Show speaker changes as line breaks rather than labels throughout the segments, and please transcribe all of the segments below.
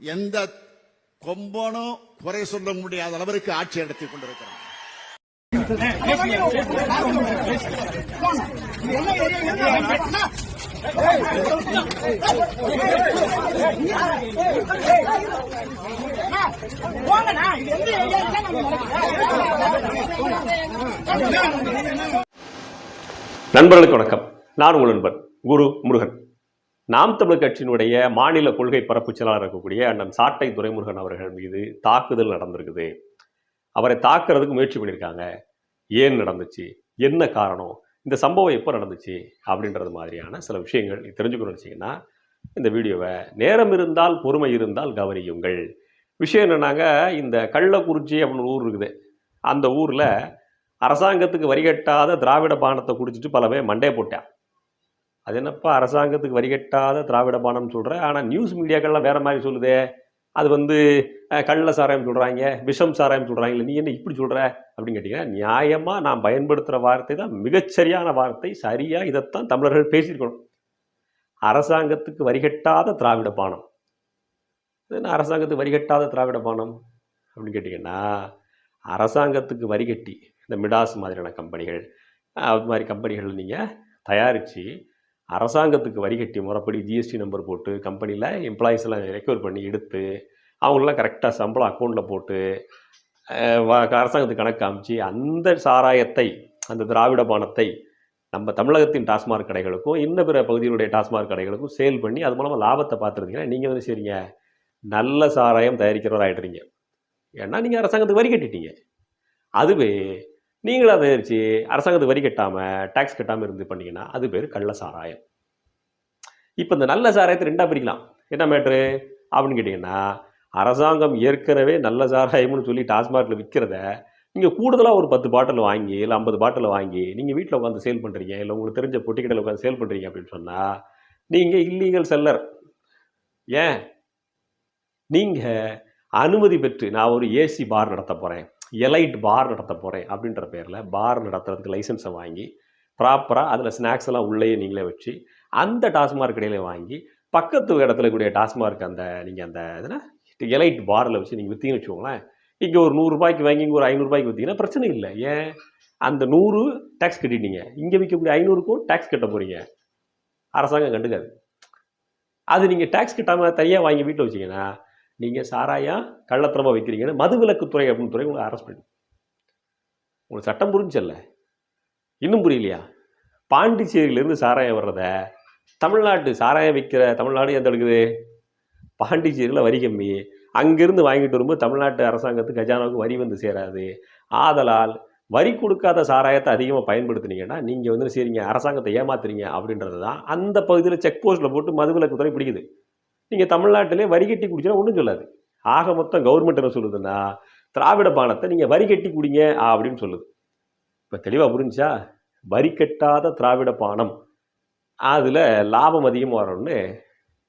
எந்த கொம்பனும் குறை சொல்ல முடியாத அளவிற்கு ஆட்சி நடத்தி கொண்டிருக்கிறார்.
நண்பர்களுக்கு வணக்கம். நான் உங்கள் நண்பன் குரு முருகன். நாம் தமிழ் கட்சியினுடைய மாநில கொள்கை பரப்பு செயலாளர் இருக்கக்கூடிய அண்ணன் சாட்டை துரைமுருகன் அவர்கள் மீது தாக்குதல் நடந்திருக்குது. அவரை தாக்குறதுக்கு முயற்சி பண்ணியிருக்காங்க. ஏன் நடந்துச்சு? என்ன காரணம்? இந்த சம்பவம் எப்போ நடந்துச்சு? அப்படின்றது மாதிரியான சில விஷயங்கள் நீங்க தெரிஞ்சுக்கணும்னு வச்சிங்கன்னா இந்த வீடியோவை நேரம் இருந்தால் பொறுமை இருந்தால் கவனியுங்கள். விஷயம் என்னன்னாங்க இந்த கள்ளக்குறிச்சி அப்படின்னு ஊர் இருக்குது. அந்த ஊரில் அரசாங்கத்துக்கு வரி கட்டாத திராவிட பானத்தை குடிச்சிட்டு பல பேர் மண்டே போட்டான். அது என்னப்பா அரசாங்கத்துக்கு வரிகட்டாத திராவிட பானம்னு சொல்கிற ஆனால் நியூஸ் மீடியாக்கள்லாம் வேறு மாதிரி சொல்லுதே. அது வந்து கள்ள சாராயம் சொல்கிறாங்க விஷம் சாராயம் சொல்கிறாங்க நீ என்ன இப்படி சொல்கிற அப்படின்னு கேட்டிங்கன்னா நியாயமாக நான் பயன்படுத்துகிற வார்த்தை தான் மிகச்சரியான வார்த்தை சரியாக இதைத்தான் தமிழர்கள் பேசியிருக்கணும். அரசாங்கத்துக்கு வரி கட்டாத திராவிட பானம். இது என்ன அரசாங்கத்துக்கு வரிகட்டாத திராவிட பானம்? அப்படின்னு கேட்டிங்கன்னா அரசாங்கத்துக்கு வரி கட்டி இந்த மிடாஸ் மாதிரியான கம்பெனிகள் அது மாதிரி கம்பெனிகள் நீங்கள் தயாரித்து அரசாங்கத்துக்கு வரி கட்டி முறைப்படி ஜிஎஸ்டி நம்பர் போட்டு கம்பெனியில் எம்ப்ளாயீஸ் எல்லாம் ரெக்கவர் பண்ணி எடுத்து அவங்களெலாம் கரெக்டாக சம்பளம் அக்கௌண்ட்டில் போட்டு அரசாங்கத்துக்கு கணக்கு காமிச்சு அந்த சாராயத்தை அந்த திராவிட பானத்தை நம்ம தமிழகத்தின் டாஸ்மாக் கடைகளுக்கும் இன்னும் பிற பகுதிகளுடைய டாஸ்மாக் கடைகளுக்கும் சேல் பண்ணி அது மூலமாக லாபத்தை பார்த்துருந்தீங்கன்னா நீங்கள் வந்து சரிங்க. நல்ல சாராயம் தயாரிக்கிறவர் ஆகிடுறீங்க ஏன்னா நீங்கள் அரசாங்கத்துக்கு வரி கட்டிட்டீங்க. அதுவே நீங்களும் அதை தயாரித்து அரசாங்கத்துக்கு வரி கட்டாமல் டேக்ஸ் கட்டாமல் இருந்து பண்ணிங்கன்னா அது பேர் கள்ள சாராயம். இப்போ இந்த நல்ல சாராயத்தை ரெண்டாக பிரிக்கலாம். என்ன மேட்ரு அப்படின்னு கேட்டிங்கன்னா அரசாங்கம் ஏற்கனவே நல்ல சாராயம்னு சொல்லி டாஸ்மார்க்கில் விற்கிறத நீங்கள் கூடுதலாக ஒரு பத்து பாட்டில் வாங்கி இல்லை ஐம்பது பாட்டில் வாங்கி நீங்கள் வீட்டில் உட்காந்து சேல் பண்ணுறீங்க இல்லை உங்களுக்கு தெரிஞ்ச பொட்டி கடையில் உட்காந்து சேல் பண்ணுறீங்க அப்படின்னு சொன்னால் நீங்கள் இல்லீகல் செல்லர் ஏன்? நீங்கள் அனுமதி பெற்று நான் ஒரு ஏசி பார் நடத்த போகிறேன் எலைட் பார் நடத்த போகிறேன் அப்படின்ற பேரில் பார் நடத்துறதுக்கு லைசன்ஸை வாங்கி ப்ராப்பராக அதில் ஸ்நாக்ஸ் எல்லாம் உள்ளேயே நீங்களே வச்சு அந்த டாஸ்மார்க் இடையில வாங்கி பக்கத்து இடத்துல கூடிய டாஸ்மார்க் அந்த நீங்கள் அந்த இதுனா எலைட் பாரில் வச்சு நீங்கள் விற்றீங்கன்னு வச்சுக்கோங்களேன் இங்கே ஒரு நூறுரூபாய்க்கு வாங்கி இங்கே ஒரு ஐநூறுரூபாய்க்கு விற்றீங்கன்னா பிரச்சனை இல்லை. ஏன்? அந்த நூறு டேக்ஸ் கட்டிட்டீங்க. இங்கே விற்கக்கூடிய ஐநூறுக்கும் டேக்ஸ் கட்ட போகிறீங்க அரசாங்கம் கண்டுக்காது. அது நீங்கள் டேக்ஸ் கட்டாமல் தனியாக வாங்கி வீட்டில் வச்சிங்கன்னா நீங்கள் சாராயம் கள்ளத்தனமாக வைக்கிறீங்கன்னு மதுவிலக்குத்துறை அப்படின்னு துறை உங்களை அரெஸ்ட் பண்ணி உங்களுக்கு சட்டம் புரிஞ்சல்ல இன்னும் புரியலையா? பாண்டிச்சேரியிலேருந்து சாராயம் வர்றத தமிழ்நாட்டு சாராயம் விற்கிற தமிழ்நாடு எந்த எடுக்குது பாண்டிச்சேரியில் வரி கம்மி. அங்கிருந்து வாங்கிட்டு வரும்போது தமிழ்நாட்டு அரசாங்கத்துக்கு கஜானாவுக்கு வரி வந்து சேராது. ஆதலால் வரி கொடுக்காத சாராயத்தை அதிகமாக பயன்படுத்துனீங்கன்னா நீங்கள் வந்து சரிங்க அரசாங்கத்தை ஏமாத்துறீங்க அப்படின்றது தான் அந்த பகுதியில் செக் போஸ்ட்டில் போட்டு மதுவிலக்குத்துறை பிடிக்குது. நீங்கள் தமிழ்நாட்டிலே வரி கட்டி குடிச்சா ஒன்றும் சொல்லாது. ஆக மொத்தம் கவர்மெண்ட் என்ன சொல்லுதுன்னா திராவிட பானத்தை நீங்கள் வரி கட்டி குடிங்க அப்படின்னு சொல்லுது. இப்போ தெளிவாக புரிஞ்சா வரி கட்டாத திராவிட பானம். அதில் லாபம் அதிகமாக வரணும்னு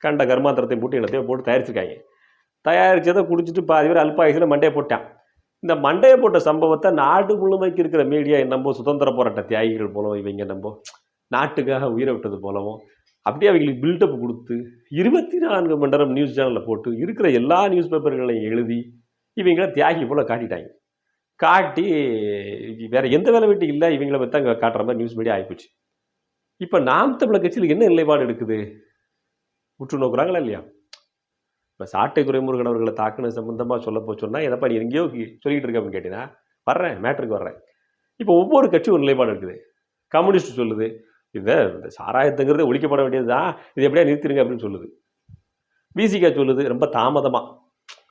கண்ட கர்மாந்திரத்தை போட்டு என்னத்தையோ போட்டு தயாரிச்சிருக்காங்க. தயாரித்ததை குடிச்சிட்டு பாதி பேர் அல்பாயுசில் மண்டையை போட்டான். இந்த மண்டையை போட்ட சம்பவத்தை நாடு முழுமைக்கு இருக்கிற மீடியா என்னம்போ சுதந்திர போராட்ட தியாகிகள் போலவும் இவங்க என்னம்போ நாட்டுக்காக உயிரை விட்டது போலவும் அப்படியே அவங்களுக்கு பில்டப் கொடுத்து இருபத்தி நான்கு மணி நேரம் நியூஸ் சேனலில் போட்டு இருக்கிற எல்லா நியூஸ் பேப்பர்களையும் எழுதி இவங்கள தியாகி போல் காட்டிட்டாங்க. காட்டி வேறு எந்த வேலை வெட்டி இல்லை இவங்கள பற்றி அங்கே காட்டுற மாதிரி நியூஸ் மீடியா ஆகிப்போச்சு இப்போ நாம் தமிழர் கட்சியில் என்ன நிலைப்பாடு எடுக்குது? உற்று நோக்குறாங்களா இல்லையா? இப்போ சாட்டை துறைமுருகன் அவர்களை தாக்குன சம்பந்தமாக சொல்ல போ சொன்னால் எதப்பா நீ எங்கேயோ கி- இருக்க அப்படின்னு கேட்டீங்கன்னா வர்றேன் மேட்ருக்கு வர்றேன். இப்போ ஒவ்வொரு கட்சியும் ஒரு நிலைப்பாடு இருக்குது கம்யூனிஸ்ட் சொல்லுது இதை இந்த சாராயத்துங்கிறது ஒழிக்கப்பட வேண்டியது தான் இது எப்படியா நிறுத்திடுங்க அப்படின்னு சொல்லுது. பிசிகா சொல்லுது ரொம்ப தாமதமாக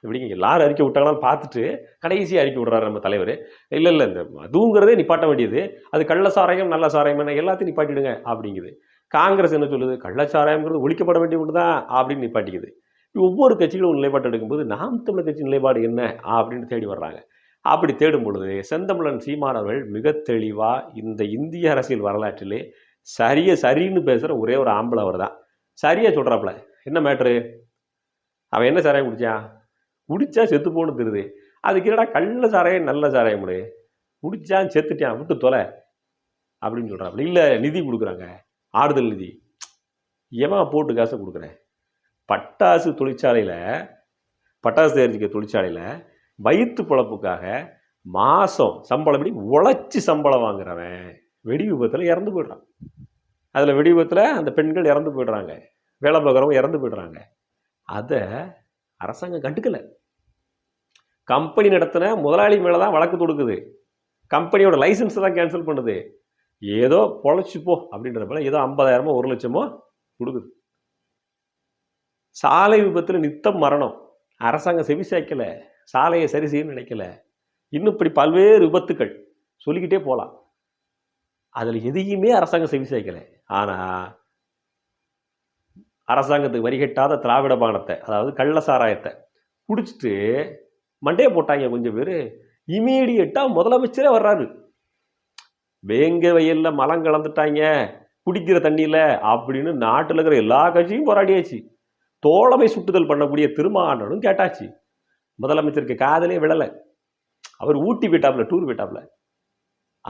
இப்படிங்க எல்லாரும் அறிக்கை விட்டாங்களான்னு பார்த்துட்டு கடைசியாக அறிக்கை விடுறாரு நம்ம தலைவர். இல்லை இல்லை இந்த அதுங்கிறதே நிப்பாட்ட வேண்டியது. அது கள்ள சாராயம் நல்ல சாராயம் என்ன எல்லாத்தையும் நிப்பாட்டிடுங்க அப்படிங்குது. காங்கிரஸ் என்ன சொல்லுது? கள்ளச்சாராயங்கிறது ஒழிக்கப்பட வேண்டிய ஒன்று தான் அப்படின்னு நிப்பாட்டிக்குது. ஒவ்வொரு கட்சிகளும் நிலைப்பாடு எடுக்கும்போது நாம் தமிழர் கட்சி நிலைப்பாடு என்ன அப்படின்னு தேடி வர்றாங்க. அப்படி தேடும் பொழுது செந்தமிழன் சீமானவர்கள் மிக தெளிவாக இந்த இந்திய அரசியல் வரலாற்றிலே சரியை சரின்னு பேசுகிற ஒரே ஒரு ஆம்பளை அவர் தான் சரியாக சொல்கிறாப்புல என்ன மேட்ரு அவன் என்ன சாராயம் குடித்தான் குடிச்சா செத்து போன்னு தெரியுது. அதுக்கு என்னடா கள்ள சாராயம் நல்ல சாராயம் முடி குடித்தான் செத்துட்டான் விட்டு தொலை அப்படின்னு சொல்கிறாப்புல இல்லை நிதி கொடுக்குறாங்க. ஆறுதல் நிதி. எவன் போட்டு காசை கொடுக்குறேன் பட்டாசு தொழிற்சாலையில் பட்டாசு தயாரிக்க தொழிற்சாலையில் வயிற்று பொழப்புக்காக மாதம் சம்பளம் படி உழைச்சி சம்பளம் வாங்குறவன் வெடி விபத்தில் இறந்து போயிடுறான். அதில் வெடி விபத்தில் அந்த பெண்கள் இறந்து போயிடுறாங்க. வேலை பார்க்குறவங்க இறந்து போயிடுறாங்க. அதை அரசாங்கம் கண்டுக்கலை. கம்பெனி நடத்தின முதலாளி மேலே தான் வழக்கு தொடுக்குது. கம்பெனியோட லைசன்ஸ் தான் கேன்சல் பண்ணுது. ஏதோ பொழைச்சிப்போ அப்படின்ற போல ஏதோ ஐம்பதாயிரமோ ஒரு லட்சமோ கொடுக்குது. சாலை விபத்தில் நித்தம் மரணம். அரசாங்கம் செவி சேர்க்கலை சாலையை சரி செய்யணும்னு நினைக்கல. இன்னும் இப்படி பல்வேறு விபத்துக்கள் சொல்லிக்கிட்டே போகலாம் அதில் எதையுமே அரசாங்கம் செவி சேர்க்கலை ஆனால் அரசாங்கத்துக்கு வரிகட்டாத திராவிட பானத்தை அதாவது கள்ள சாராயத்தை குடிச்சிட்டு மண்டையை போட்டாங்க கொஞ்சம் பேர். இமீடியட்டாக முதலமைச்சரே வர்றாரு. வேங்க வயலில் மலம் கலந்துட்டாங்க குடிக்கிற தண்ணியில் அப்படின்னு நாட்டில் இருக்கிற எல்லா கட்சியும் போராடியாச்சு. தோழமை சுட்டுதல் பண்ணக்கூடிய திருமாவளவனும் கேட்டாச்சு. முதலமைச்சருக்கு காதலே விழலை. அவர் ஊட்டி விட்டாப்புல டூர் போயிட்டாப்ல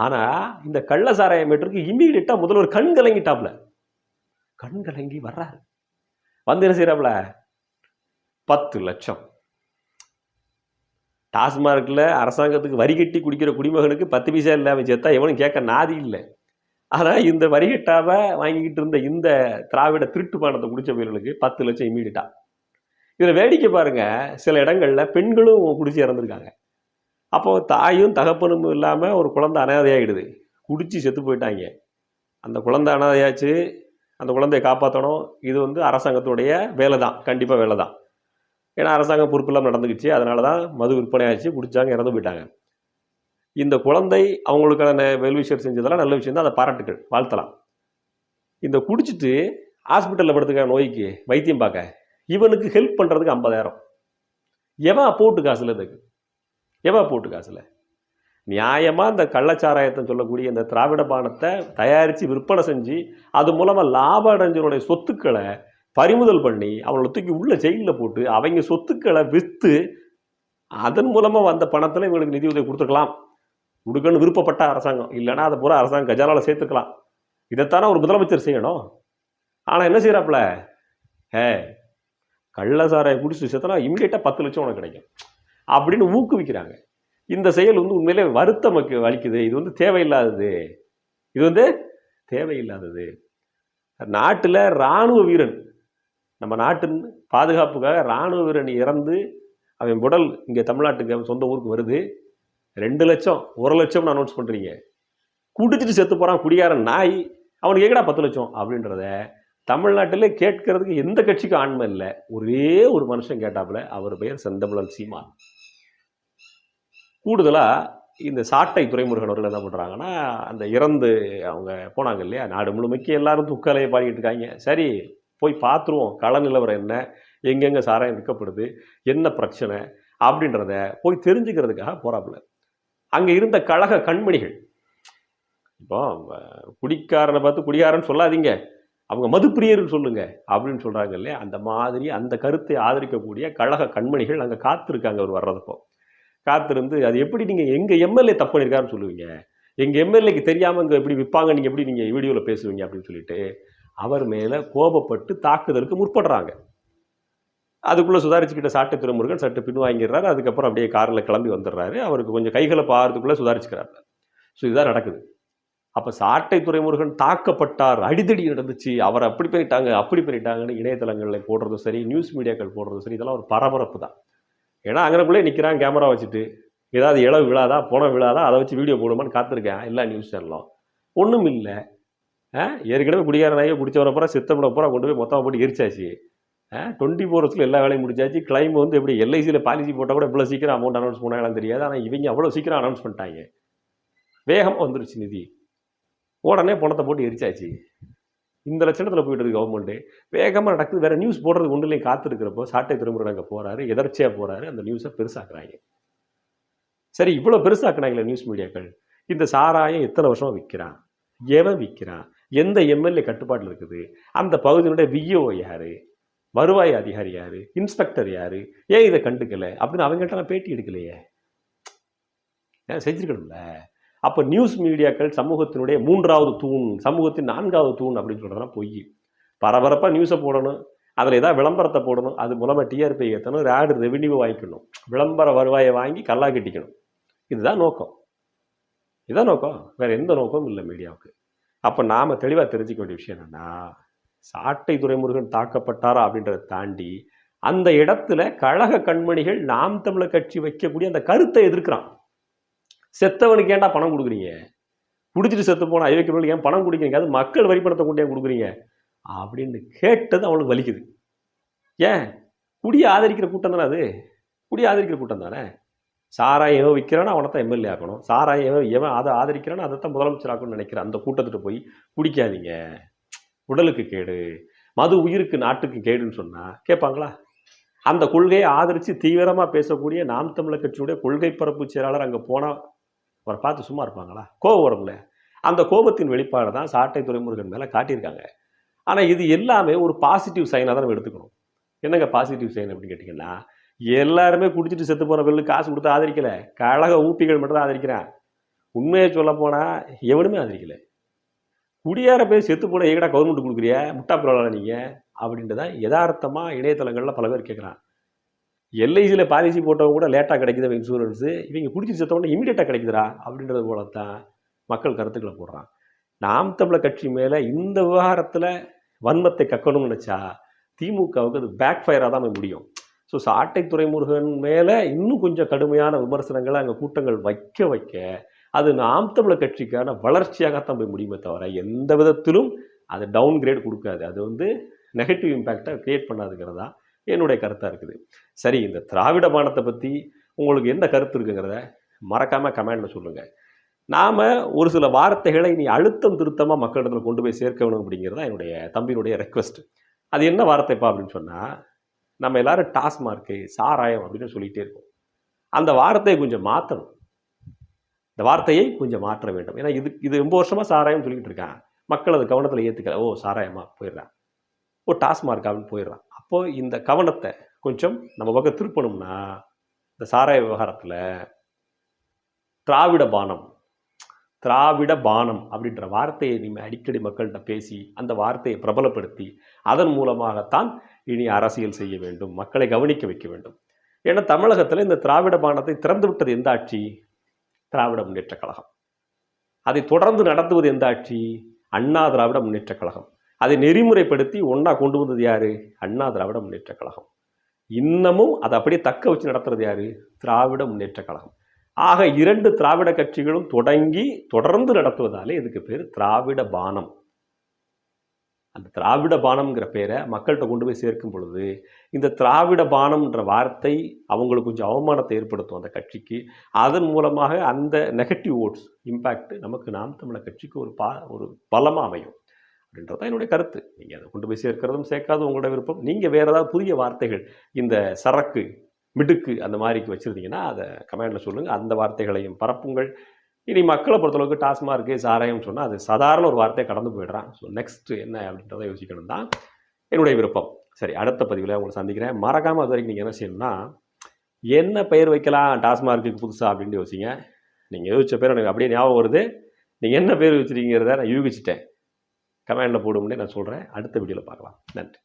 ஆனால் இந்த கள்ள சாராயம் மீட்டருக்கு இம்மீடியட்டாக ஒரு கண் கலங்கிட்டாப்ல கண் கலங்கி வர்றாரு. வந்து என்ன செய்யறாப்ல பத்து லட்சம். டாஸ்மார்க்கில் அரசாங்கத்துக்கு வரி கட்டி குடிக்கிற குடிமகனுக்கு பத்து பைசா இல்லாமல் சேர்த்தா எவனும் கேட்க நாதி இல்லை. ஆனால் இந்த வரிகட்டாவை வாங்கிக்கிட்டு இருந்த இந்த திராவிட திருட்டு பானத்தை குடிச்ச பயிர்களுக்கு பத்து லட்சம் இம்மீடியட்டா இதில் வேடிக்கை பாருங்க. சில இடங்கள்ல பெண்களும் குடிச்சு இறந்துருக்காங்க. அப்போ தாயும் தகப்பனும் இல்லாமல் ஒரு குழந்தை அனாதையாகிடுது குடித்து செத்து போயிட்டாங்க. அந்த குழந்தை அனாதையாச்சு. அந்த குழந்தையை காப்பாற்றணும் இது வந்து அரசாங்கத்துடைய வேலை தான் கண்டிப்பாக வேலை தான் ஏன்னா அரசாங்கம் பொறுப்பில்லாமல் நடந்துக்கிச்சு. அதனால தான் மது விற்பனை ஆச்சு குடித்தாங்க இறந்து போயிட்டாங்க. இந்த குழந்தை அவங்களுக்கான வெல்விஷர் செஞ்சதெல்லாம் நல்ல விஷயம் தான் அதை பாராட்டுக்கள் வாழ்த்தலாம். இந்த குடிச்சிட்டு ஹாஸ்பிட்டலில் படுத்துக்க நோய்க்கு வைத்தியம் பார்க்க இவனுக்கு ஹெல்ப் பண்ணுறதுக்கு ஐம்பதாயிரம். எவன் போட்டு காசுல இதுக்கு? எவன் போட்டு காசுல? நியாயமாக இந்த கள்ளச்சாராயத்தை சொல்லக்கூடிய இந்த திராவிட பானத்தை தயாரித்து விற்பனை செஞ்சு அது மூலமாக லாபம் அடைஞ்சவனுடைய சொத்துக்களை பறிமுதல் பண்ணி அவங்கள தூக்கி உள்ள ஜெயிலில் போட்டு அவங்க சொத்துக்களை விற்று அதன் மூலமாக வந்த பணத்தில் இவங்களுக்கு நிதி உதவி கொடுத்துருக்கலாம். கொடுக்கணும்னு விருப்பப்பட்ட அரசாங்கம். இல்லைன்னா அதை பூரா அரசாங்கம் கஜாலாவில் சேர்த்துக்கலாம். இதைத்தானே ஒரு முதலமைச்சர் செய்யணும். ஆனால் என்ன செய்கிறாப்புல ஏ கள்ள சாராயம் குடிச்சு சேர்த்தனா இமீடியட்டாக பத்து லட்சம் உனக்கு கிடைக்கும். அப்படின்னு ஊக்குவிக்கிறாங்க. இந்த செயல் வந்து உண்மையிலே வருத்தமக்கு அளிக்குது. இது வந்து தேவையில்லாதது. இது வந்து தேவையில்லாதது. நாட்டில் இராணுவ வீரன் நம்ம நாட்டின் பாதுகாப்புக்காக இராணுவ வீரன் இறந்து அவன் உடல் இங்கே தமிழ்நாட்டுக்கு அவன் சொந்த ஊருக்கு வருது. ரெண்டு லட்சம் ஒரு லட்சம்னு அனௌன்ஸ் பண்ணுறீங்க குடிச்சிட்டு செத்து போகிறான் குடியாரன் நாய். அவனுக்கு எங்கடா பத்து லட்சம்? அப்படின்றத தமிழ்நாட்டிலே கேட்கறதுக்கு எந்த கட்சிக்கும் ஆண்மை இல்லை. ஒரே ஒரு மனுஷன் கேட்டாப்புல அவர் பெயர் செந்தமிழன் சீமான். கூடுதலாக இந்த சாட்டை துறைமுருகன் அவர்கள் என்ன பண்ணுறாங்கன்னா அந்த இறந்து அவங்க போனாங்க இல்லையா? நாடு முழுமைக்கு எல்லாரும் துக்கலையை பாடிக்கிட்டு இருக்காங்க. சரி போய் பார்த்துருவோம் கள நிலவரம் என்ன? எங்கெங்கே சாராயம் விற்கப்படுது? என்ன பிரச்சனை? அப்படின்றத போய் தெரிஞ்சுக்கிறதுக்காக போகிறாப்புல அங்கே இருந்த கழக கண்மணிகள். இப்போ குடிக்காரனை பார்த்து குடிகாரன்னு சொல்லாதீங்க. அவங்க மதுப்பிரியர்னு சொல்லுங்க. அப்படின்னு சொல்கிறாங்க இல்லையா? அந்த மாதிரி அந்த கருத்தை ஆதரிக்கக்கூடிய கழக கண்மணிகள் அங்கே காத்திருக்காங்க அவர் வர்றதுப்போ காத்திருந்து அது எப்படி நீங்கள் எங்கள் எம்எல்ஏ தப்பு பண்ணியிருக்காருன்னு சொல்லுவீங்க? எங்கள் எம்எல்ஏக்கு தெரியாமல் இங்கே எப்படி விற்பாங்க நீங்கள் எப்படி நீங்கள் வீடியோவில் பேசுவீங்க? அப்படின்னு சொல்லிட்டு அவர் மேலே கோபப்பட்டு தாக்குதலுக்கு முற்படுறாங்க. அதுக்குள்ளே சுதாரிச்சுக்கிட்ட சாட்டை துறைமுருகன் சட்டு பின்வாங்கிடுறாரு. அதுக்கப்புறம் அப்படியே காரில் கிளம்பி வந்துடுறாரு. அவருக்கு கொஞ்சம் கைகளை பாடுறதுக்குள்ளே சுதாரிச்சுக்கிறாரு. ஸோ இதுதான் நடக்குது. அப்போ சாட்டை துறைமுருகன் தாக்கப்பட்டார். அடிதடி நடந்துச்சு. அவர் அப்படி பண்ணிட்டாங்க அப்படி பண்ணிட்டாங்கன்னு இணையதளங்களில் போடுறதும் சரி நியூஸ் மீடியாக்கள் போடுறதும் சரி இதெல்லாம் ஒரு பரபரப்பு தான். ஏன்னா அங்கனக்குள்ளே நிற்கிறான் கேமரா வச்சுட்டு. ஏதாவது இளவு விழாதா பணம் விழாதா அதை வச்சு வீடியோ போடுமான்னு காத்திருக்கேன். எல்லா நியூஸ் சேனலும் ஒன்றும் இல்லை. ஏற்கனவே குடிகாரனாயே குடிச்சவரை பூரா சித்தப்பட பூரா கொண்டு போய் மொத்தமாக போட்டு எரிச்சாச்சு. டுவெண்ட்டி ஃபோர் ஹவர்ஸில் எல்லா வேலையும் முடிச்சாச்சு. கிளைம் வந்து எப்படி எல்ஐசியில் பாலிசி போட்டால் கூட இவ்வளோ சீக்கிரம் அமௌண்ட் அனௌன்ஸ் பண்ணாங்களான்னு தெரியாது. ஆனால் இவங்க அவ்வளோ சீக்கிரம் அனௌன்ஸ் பண்ணிட்டாங்க. வேகமாக வந்துருச்சு நிதி. உடனே பணத்தை போட்டு எரிச்சாச்சு. இந்த லட்சணத்தில் போயிட்டு இருக்கு கவர்மெண்ட்டு வேகமாக நடக்குது. வேறு நியூஸ் போடுறது ஒன்றும் இல்லையும் காத்திருக்கிறப்போ சாட்டை திரும்புகிற அங்கே போகிறாரு எதர்ச்சியாக போகிறாரு அந்த நியூஸை பெருசாக்குறாங்க. சரி இவ்வளோ பெருசாக்குனாங்களே நியூஸ் மீடியாக்கள். இந்த சாராயம் எத்தனை வருஷமாக விற்கிறான்? எவன் விற்கிறான்? எந்த எம்எல்ஏ கட்டுப்பாட்டில் இருக்குது? அந்த பகுதியினுடைய விஓ யார்? வருவாய் அதிகாரி யார்? இன்ஸ்பெக்டர் யார்? ஏன் இதை கண்டுக்கலை? அப்படின்னு அவங்கள்ட்ட நான் பேட்டி எடுக்கலையே. செஞ்சுருக்கணும்ல? அப்போ நியூஸ் மீடியாக்கள் சமூகத்தினுடைய மூன்றாவது தூண் சமூகத்தின் நான்காவது தூண் அப்படின்னு சொல்றதெல்லாம் பொய். பரபரப்பாக நியூஸை போடணும். அதில் ஏதாவது விளம்பரத்தை போடணும். அது மூலமாக டிஆர்பி ஏற்றணும் ஒரு ஆடு ரெவென்யூ வாங்கிக்கணும். விளம்பர வருவாயை வாங்கி கல்லா கட்டிக்கணும். இதுதான் நோக்கம். இதுதான் நோக்கம். வேறு எந்த நோக்கமும் இல்லை மீடியாவுக்கு. அப்போ நாம் தெளிவாக தெரிஞ்சுக்க வேண்டிய விஷயம் என்னென்னா சாட்டை துரைமுருகன் தாக்கப்பட்டாரா அப்படின்றத தாண்டி அந்த இடத்துல கழக கண்மணிகள் நாம் தமிழர் கட்சி வைக்கக்கூடிய அந்த கருத்தை எதிர்க்கிறான். செத்தவனுக்கு ஏன்டா பணம் கொடுக்குறீங்க? குடிச்சிட்டு செத்து போன ஐவைக்கிறவங்களுக்கு ஏன் பணம் கொடுக்குறீங்க அது மக்கள் வரி பணத்தை கொண்டு ஏன் கொடுக்குறீங்க? அப்படின்னு கேட்டது அவனுக்கு வலிக்குது. ஏன்? குடியை ஆதரிக்கிற கூட்டம் தானே அது? குடியை ஆதரிக்கிற கூட்டம் தானே? சாராயம் எவன் விற்கிறானோ அவனை தான் எம்எல்ஏ ஆக்கணும். சாராயம் எவன் எவன் அதை ஆதரிக்கிறானோ அதை தான் முதலமைச்சர் ஆக்கணும்னு நினைக்கிற அந்த கூட்டத்திட்ட போய் குடிக்காதீங்க. உடலுக்கு கேடு. மது உயிருக்கு நாட்டுக்கு கேடுன்னு சொன்னால் கேட்பாங்களா? அந்த கொள்கையை ஆதரித்து தீவிரமாக பேசக்கூடிய நாம் தமிழர் கட்சியுடைய கொள்கை பரப்பு செயலாளர் அங்கே போனால் அவரை பார்த்து சும்மா இருப்பாங்களா? கோபம் வரும்ல அந்த கோபத்தின் வெளிப்பாடு தான் சாட்டை துறைமுருகன் மேலே காட்டியிருக்காங்க. ஆனால் இது எல்லாமே ஒரு பாசிட்டிவ் சைனாக தான் நம்ம எடுத்துக்கணும். என்னங்க பாசிட்டிவ் சைன் அப்படின்னு கேட்டிங்கன்னா எல்லாருமே குடிச்சிட்டு செத்து போன வெள்ளு காசு கொடுத்து ஆதரிக்கலை. கழக ஊப்பிகள் மட்டும் தான் ஆதரிக்கிறான். உண்மையை சொல்ல போனால் எவனுமே ஆதரிக்கலை. குடியார போய் செத்து போன ஏகடா கவர்மெண்ட் கொடுக்குறிய? முட்டா பரவாயில்ல நீங்கள் அப்படின்ட்டு தான் யதார்த்தமாக இணையதளங்களில் பல பேர் கேட்குறான் எல்ஐசியில் பாலிசி போட்டவங்க கூட லேட்டாக கிடைக்குது இன்சூரன்ஸு இவங்க குடிச்சு செத்தவொடனே இமீடியட்டாக கிடைக்குதுடா அப்படின்றது போல தான் மக்கள் கருத்துக்களை போடுறான் நாம் தமிழர் கட்சி மேலே இந்த விவகாரத்தில் வன்மத்தை கக்கணும்னு நினச்சா திமுகவுக்கு அது பேக் ஃபயராக தான் போய் முடியும். ஸோ சாட்டை துறைமுருகன் மேலே இன்னும் கொஞ்சம் கடுமையான விமர்சனங்களை அங்கே கூட்டங்கள் வைக்க வைக்க அது நாம் தமிழர் கட்சிக்கான வளர்ச்சியாகத்தான் போய் முடியுமே தவிர எந்த விதத்திலும் அது டவுன் கிரேட் கொடுக்காது. அது வந்து நெகட்டிவ் இம்பேக்டை க்ரியேட் பண்ணாதுங்கிறதா என்னுடைய கருத்தாக இருக்குது. சரி இந்த திராவிட பானத்தை பற்றி உங்களுக்கு எந்த கருத்து இருக்குங்கிறத மறக்காமல் கமெண்டில் சொல்லுங்கள் நாம் ஒரு சில வார்த்தைகளை நீ அழுத்தம் திருத்தமாக மக்களிடத்தில் கொண்டு போய் சேர்க்க வேணும் அப்படிங்கிறது தான் என்னுடைய தம்பியினுடைய ரெக்வஸ்ட் அது என்ன வார்த்தைப்பா அப்படின்னு சொன்னால் நம்ம எல்லாரும் டாஸ்மார்க்கு சாராயம் அப்படின்னு சொல்லிகிட்டே இருக்கோம் அந்த வார்த்தையை கொஞ்சம் மாற்றணும் இந்த வார்த்தையை கொஞ்சம் மாற்ற வேண்டும். ஏன்னா இது இது ரொம்ப வருஷமாக சாராயம் சொல்லிக்கிட்டு இருக்கான். மக்கள் அது கவனத்தில் ஏற்றுக்கல ஓ சாராயமா போயிடுறான். ஓ டாஸ்மார்க் அப்படின்னு போயிடுறான். அப்போ இந்த கவனத்தை கொஞ்சம் நம்ம பக்கம் திருப்பணும்னா இந்த சாராய விவகாரத்தில் திராவிட பானம் திராவிட பானம் அப்படின்ற வார்த்தையை நீங்கள் அடிக்கடி மக்கள்கிட்ட பேசி அந்த வார்த்தையை பிரபலப்படுத்தி அதன் மூலமாகத்தான் இனி அரசியல் செய்ய வேண்டும் மக்களை கவனிக்க வைக்க வேண்டும். ஏன்னா தமிழகத்தில் இந்த திராவிட பானத்தை திறந்து விட்டது எந்த ஆட்சி? திராவிட முன்னேற்ற கழகம். அதை தொடர்ந்து நடத்துவது எந்த ஆட்சி? அண்ணா திராவிட முன்னேற்ற கழகம். அதை நெறிமுறைப்படுத்தி ஒன்றா கொண்டு வந்தது யாரு? அண்ணா திராவிட முன்னேற்ற கழகம். இன்னமும் அதை அப்படியே தக்க வச்சு நடத்துறது யாரு? திராவிட முன்னேற்ற கழகம். ஆக இரண்டு திராவிட கட்சிகளும் தொடங்கி தொடர்ந்து நடத்துவதாலே இதுக்கு பேர் திராவிட பானம். அந்த திராவிட பானம்ங்கிற பேரை மக்கள்கிட்ட கொண்டு போய் சேர்க்கும் பொழுது இந்த திராவிட பானம்ன்ற வார்த்தை அவங்களுக்கு கொஞ்சம் அவமானத்தை ஏற்படுத்தும் அந்த கட்சிக்கு. அதன் மூலமாக அந்த நெகட்டிவ் ஓட்ஸ் இம்பேக்ட் நமக்கு நாம் தமிழர் கட்சிக்கு ஒரு பா ஒரு பலமாக அமையும். அப்படின்றது தான் என்னுடைய கருத்து. நீங்கள் அதை கொண்டு போய் சேர்க்கிறதும் சேர்க்காதும் உங்களோட விருப்பம். நீங்கள் வேறு ஏதாவது புதிய வார்த்தைகள் இந்த சரக்கு மிடுக்கு அந்த மாதிரிக்கு வச்சுருந்தீங்கன்னா அதை கமெண்டில் சொல்லுங்கள் அந்த வார்த்தைகளையும் பரப்புங்கள். இனி மக்களை பொறுத்தளவுக்கு டாஸ்மார்க்கு சாராயம் சொன்னால் அது சாதாரண ஒரு வார்த்தையை கடந்து போயிடுறான். ஸோ நெக்ஸ்ட்டு என்ன அப்படின்றத யோசிக்கணும் தான் என்னுடைய விருப்பம். சரி அடுத்த பதிவில் உங்களை சந்திக்கிறேன். மறக்காமல் அது வரைக்கும் நீங்கள் என்ன செய்யணும்னா என்ன பெயர் வைக்கலாம் டாஸ்மார்க்குக்கு புதுசாக அப்படின்னு யோசிங்க. நீங்கள் யோசித்த பேர் எனக்கு அப்படியே ஞாபகம் வருது. நீங்கள் என்ன பேர் வச்சுருக்கீங்கிறத நான் யூகிச்சிட்டேன். கமெண்டில் போடும்னே நான் சொல்கிறேன் அடுத்த வீடியோவில் பார்க்கலாம். நன்றி.